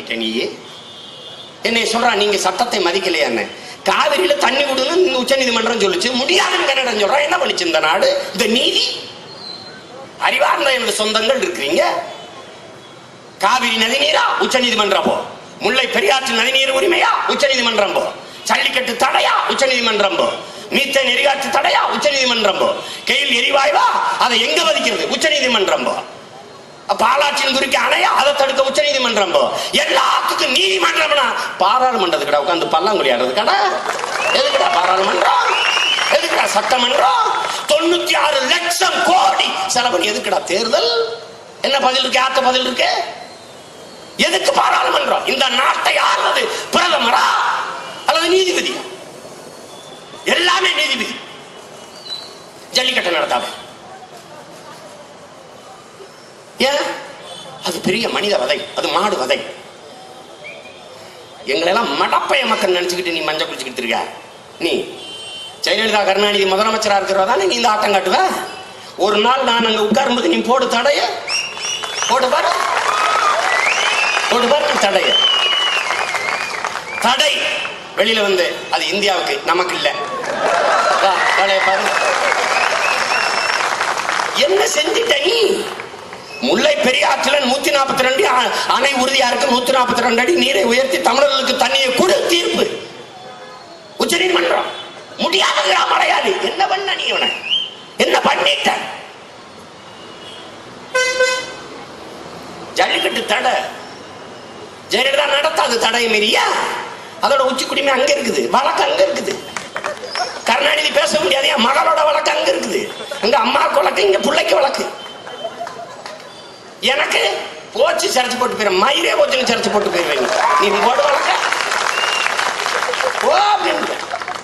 நீயே. நீ என்னை சொல்றா நீங்க சட்டத்தை மதிக்கலையான்னு காவிரியில தண்ணி விடுன்னு உச்ச நீதிமன்றம் சொல்லிச்சு. முடியாதுன்னு கன்னடம் சொல்றா. என்ன பண்ணிச்சு இந்த நாடு? இந்த நீதி? அறிவார்ந்த எனது சொந்தங்கள் இருக்கிறீங்க. காவிரி நதிநீரா? உச்ச நீதிமன்றம் போ. முல்லை பெரியாற்று நதிநீர் உரிமையா? உச்ச நீதிமன்றம் போ. ஜல்லிக்கட்டு தடையா? உச்ச நீதிமன்றம் போ. மீத்தேன் எரிகாற்று தடையா? உச்ச நீதிமன்றம் போ. கெயில் எரிவாயுவா? அதை எங்க மதிக்கிறது உச்ச நீதிமன்றம் போ. பாலாட்சியில் குறிக்க அணையா அதை தடுக்க உச்ச நீதிமன்றம் போ. எல்லாத்துக்கும் நீதிமன்றம்னா பாராளுமன்றத்துக்கடா உட்காந்து பல்லாங்குழி ஆடுறது கடா. பாராளுமன்றம்? எதுக்குடா சட்டமன்றம்? தொண்ணூத்தி ஆறு லட்சம் கோடி செலவு. எதுக்குடா தேர்தல்? என்ன பதில் இருக்கு? யார்த்த பதில் இருக்கு? எதுக்கு பாராளுமன்றம்? இந்த நாட்டை ஆள்வது பிரதமரா? அல்லது நீதிபதி எல்லாமே நீதிபதி. ஜல்லிக்கட்டு நடத்தாம. ஏன்? அது பெரிய மனித வதை. அது மாடு வதை. எங்களெல்லாம் மடப்பைய மக்கள் நினைச்சுக்கிட்டு நீ மஞ்சள் குளிச்சுக்கிட்டு இருக்க. நீ ஜெயலலிதா கருணாநிதி முதலமைச்சரா இருக்கிறதா தானே நீ இந்த ஆட்டம் காட்டுவ? ஒரு நாள் நான் அங்க உட்காரும்போது நீ போடு தடைய. போடு பாரு. போடு பாரு தடைய. தடை. வெளியில வந்து அது இந்தியாவுக்கு நமக்கு இல்ல. தடைய பாரு. என்ன செஞ்சிட்ட நீ? முல்லை பெரியாற்றுல நூத்தி நாற்பத்தி ரெண்டு அணை உறுதியா இருக்கு நூத்தி நாற்பத்தி ரெண்டு அடி நீரை உயர்த்தி தமிழர்களுக்கு தண்ணியை கொடு தீர்ப்பு. உச்ச நீதிமன்றம். முடியாதுங்கிறா மலையாளி. என்ன பண்ண நீ இவனை? என்ன பண்ணிட்ட? ஜல்லிக்கட்டு தடை. ஜெயலலிதா நடத்தாது தடையை மீறியா? அதோட உச்சி குடிமை அங்க இருக்குது. வழக்கு அங்க இருக்குது. கருணாநிதி பேச முடியாது என் மகளோட வழக்கு அங்க இருக்குது. அங்க அம்மாவுக்கு வழக்கு இங்க பிள்ளைக்கு வழக்கு. எனக்கு போச்சு சரிச்சு போட்டு போயிடும் மயிரே போச்சுன்னு சரிச்சு போட்டு போயிருவேன் நீ போடு